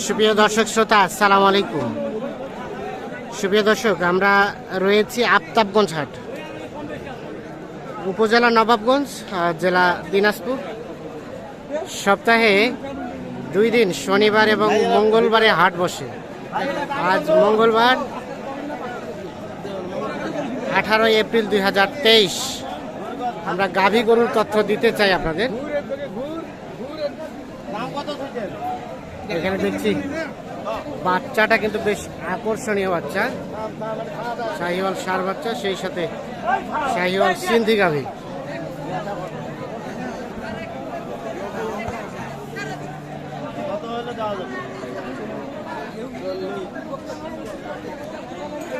সুপ্রিয় দর্শক শ্রোতা, আসসালামু আলাইকুম। সুপ্রিয় দর্শক, আমরা রয়েছি আফতাবগঞ্জ হাট, উপজেলা নবাবগঞ্জ জেলা দিনাজপুর। সপ্তাহে দুই দিন, শনিবার এবং মঙ্গলবারে হাট বসে। আজ মঙ্গলবার, আঠারোই এপ্রিল দুই হাজার তেইশ। আমরা গাভী গরুর তথ্য দিতে চাই আপনাদের। এখানে দেখছি বাচ্চাটা কিন্তু বেশ আকর্ষণীয় বাচ্চা। শাহিওয়াল সার বাচ্চা সেই সাথে শাহিওয়াল সিন্ধি গাভী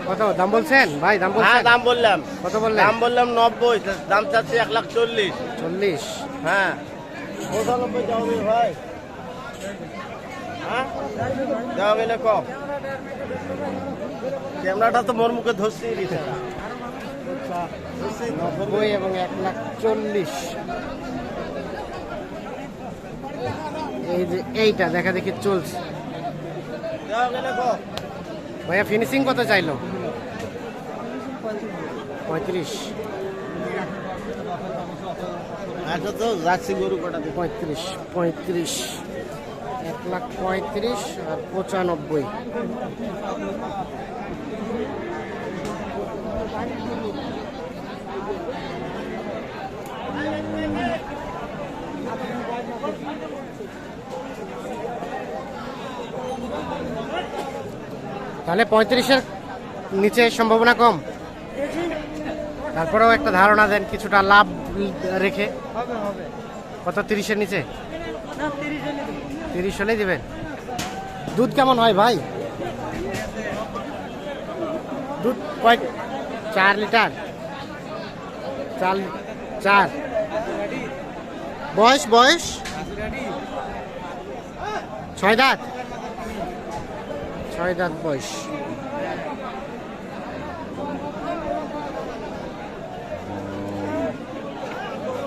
কত? দাম বলছেন? ভাই দাম হ্যাঁ দাম বললাম। কত বললেন? দাম বললাম নব্বই দাম চাচ্ছি এক লাখ চল্লিশ। চল্লিশ। হ্যাঁ। পঁচানব্বই যাবে ভাই। হ্যাঁ দেওয়া গেলে কম ক্যামেরাটা তো মোর মুখে ধরছেই দিতে। নব্বই এবং এক লাখ চল্লিশ। এই যে এইটা দেখা দেখি চলছে। ভাইয়া ফিনিশিং কত চাইলো? পঁয়ত্রিশ। আচ্ছা তো যাচ্ছি গরু কটা পঁয়ত্রিশ পঁয়ত্রিশ। লাখ পঁয়ত্রিশ আর পঁচানব্বই। তাহলে পঁয়ত্রিশের নিচে সম্ভাবনা কম? তারপরেও একটা ধারণা দেন, কিছুটা লাভ রেখে। কত তিরিশের নিচে? তিরিশ হলেই দেবেন। দুধ কেমন হয় ভাই? দুধ কয় চার লিটার? চার চার। বয়স বয়স? ছয় দাঁত? ছয় দাঁত বয়স।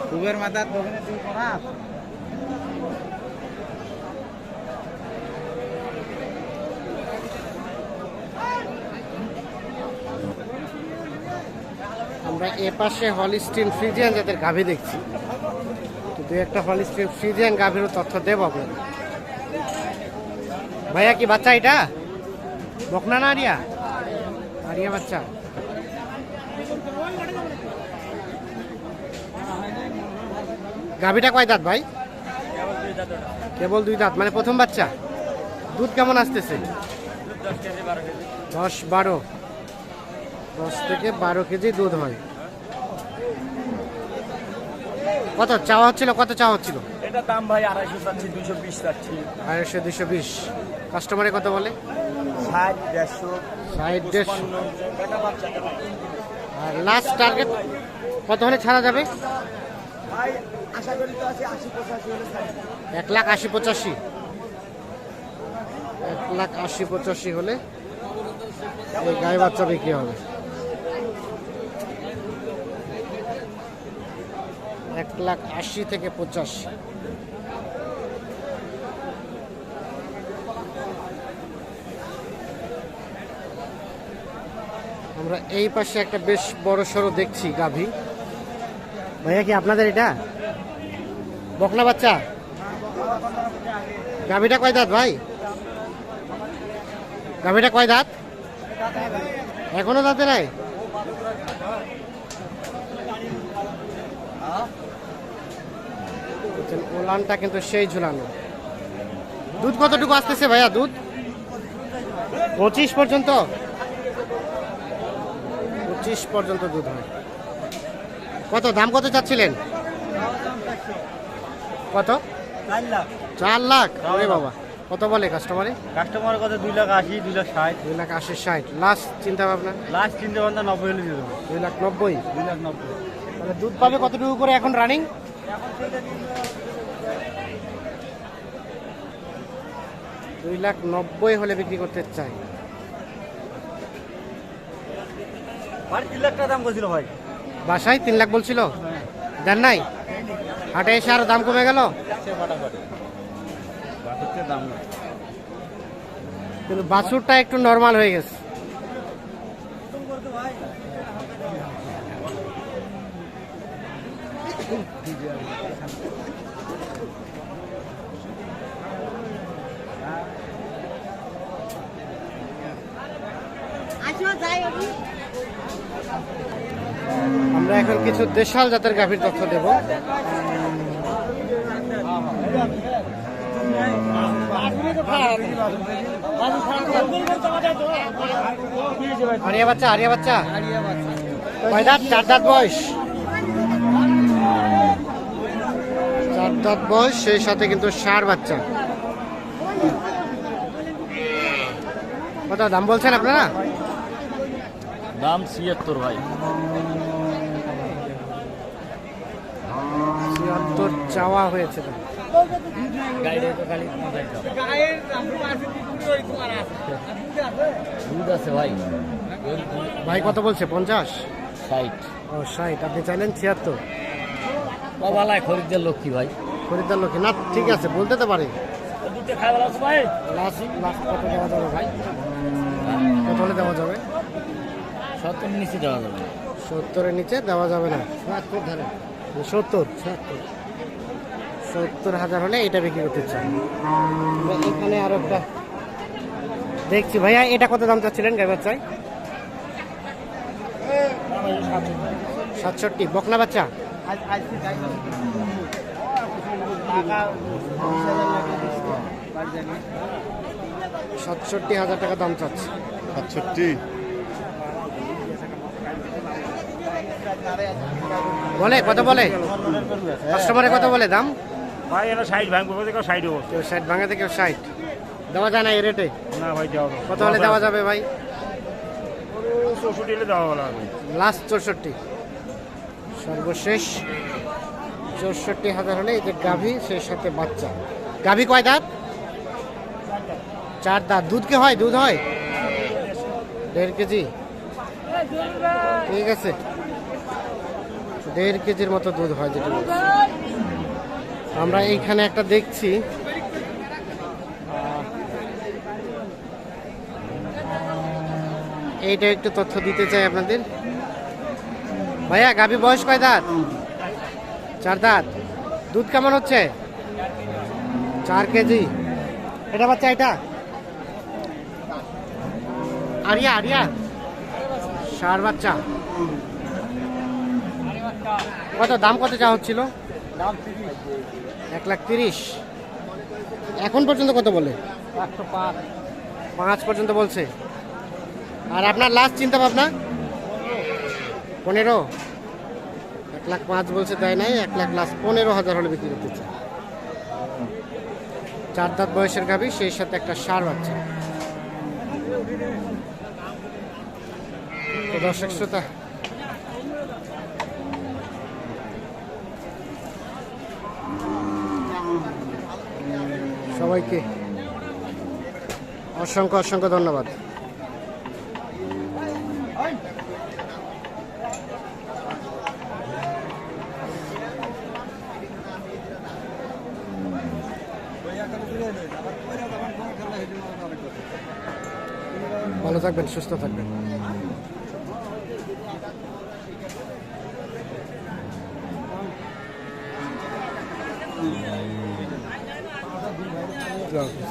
দুবের মাথা আমরা এ পাশে হলিস্টিন ফ্রিজিয়ান যাদের গাভী দেখছি। তো দু একটা হলিস্টিন ফ্রিজিয়ান গাভীরও তথ্য দেব আপনাদের। ভাইয়া, কি বাচ্চা এটা? বকনা না আরিয়া? আরিয়া বাচ্চা। গাভীটা কয় দাঁত ভাই? কেবল দুই দাঁত মানে প্রথম বাচ্চা? দুধ কেমন আসতেছে? দশ বারো দশ থেকে বারো কেজি দুধ হয়। কত চাওয়া হচ্ছিল? কত চাওয়া হচ্ছিল? এটা দাম ভাই আড়াইশো চাচ্ছি দুইশো বিশ চাচ্ছি। আড়াইশো দুশো বিশ। কাস্টমারে কত বলে? ষাট দেড়শো ষাট দেড়শো। আর লাস্ট টার্গেট কত হলে ছাড়া যাবে? এক লাখ আশি পঁচাশি। এক লাখ আশি পঁচাশি হলে এই গায়ে বাচ্চা বিক্রি হবে। এক লাখ আশি থেকে পঁচাশি। আমরা এই পাশে একটা বেশ বড় সড়ো দেখছি গাভী। ভাইয়া কি আপনাদের এটা? বকনা বাচ্চা? গাভীটা কয় দাঁত ভাই? গাভীটা কয় দাঁত? এখনও দাঁতে নাই? ওলানটা কিন্তু সেই ঝুলানো। দুধ কতটুকু আসতেছে ভাইয়া, দুধ? পঁচিশ পর্যন্ত? পঁচিশ পর্যন্ত দুধ হয়। কত দাম কত চাচ্ছিলেন? কত? চার লাখ। আরে বাবা। কত বলে কাস্টমারে কাস্টমার কত? দুই লাখ আশি দুই লাখ ষাট। দুই লাখ আশি ষাট। লাস্ট চিন্তা ভাবনা লাস্ট তিনটে ঘণ্টা নব্বই হলে দিয়ে দেবো। দুই লাখ নব্বই? দুই লাখ নব্বই। তাহলে দুধ পাবে কতটুকু করে এখন রানিং দুই লাখ নব্বই হলে বিক্রি করতে চাই। বাড়ি তিন লাখ টাকা দাম করছিল ভাই। বাসায় তিন লাখ বলছিল। দেন নাই? হাটে এসে আরও দাম কমে গেল? কিন্তু বাছুরটা একটু নর্মাল হয়ে গেছে। আমরা এখন কিছু দেশাল জাতের গাভীর তথ্য দেব। আরিয়া বাচ্চা আরিয়া বাচ্চা। কয় চার দাঁত বয়স? চার দাঁত বয়স, সেই সাথে কিন্তু ষাঁড় বাচ্চা। কত দাম বলছেন আপনারা? দাম ছিয়াত্তর ভাই। ছিয়াত্তর চাওয়া হয়েছে। ভাই। ভাই কত বলছে? পঞ্চাশ? ষাট। ও ষাট। আপনি চাইলেন ছিয়াত্তর। কবালায় খরিদ্দার লক্ষ্মী ভাই। খরিদ্দার লক্ষ্মী। না ঠিক আছে বলতে তো পারি। লাস্ট লাস্ট কত দেওয়া যাবে ভাই? কত হলে দেওয়া যাবে? সত্তর নিচে দেওয়া যাবে। না। সত্তরের নিচে দেওয়া যাবে না। সত্তর ধারে। সত্তর? সত্তর। সত্তর হাজার হলে এটা বিক্রি করতে চাই এখানে আরও একটা দেখছি ভাইয়া এটা কত দাম চাচ্ছিলেন গাই চাই? সাতষট্টি। বকনা বাচ্চা? সাতষট্টি হাজার টাকা দাম চাচ্ছে। সাতষট্টি? বলে কত বলে? কাস্টমারে কত বলে দাম? ভাই এটা সাইড ভাঙবো কেউ সাইড হব কেউ ষাট ভাঙাতে কেউ ষাট। দেওয়া যায় না এই রেটে না ভাই দেওয়া কত হলে দেওয়া যাবে ভাই? চৌষট্টি হলে দেওয়া হবে লাস্ট চৌষট্টি। সর্বশেষ চৌষট্টি হাজার হলে এই যে গাভী সেই সাথে বাচ্চা। গাভী কয় দাঁত? চার দাঁত। দুধ কি হয়? দুধ হয়? দেড় কেজি। ঠিক আছে। দেড় কেজির মতো দুধ হয় যেটা আমরা এইখানে একটা দেখছি। এইটা একটু তথ্য দিতে চাই আপনাদের। ভাইয়া, গাভী বয়স কয় দাঁত? চার দাঁত। দুধ কেমন হচ্ছে? চার কেজি। এটা বাচ্চা, এটা? Area area. সার বাচ্চা। কত, দাম কত চা হচ্ছিল? এক লাখ তিরিশ। এখন পর্যন্ত কত বলে? পাঁচ পর্যন্ত বলছে। আর আপনার লাস্ট চিন্তা ভাবনা? পনেরো। এক লাখ পাঁচ বলছে, তাই নাই, এক লাখ লাস্ট পনেরো হাজার হলে বিক্রি করতে চায়। চার দাঁত বয়সের গাভী, সেই সাথে একটা সার বাচ্চা। দর্শক শ্রোতা সবাইকে অসংখ্য অসংখ্য ধন্যবাদ। ভালো থাকবেন সুস্থ থাকবেন। Claro.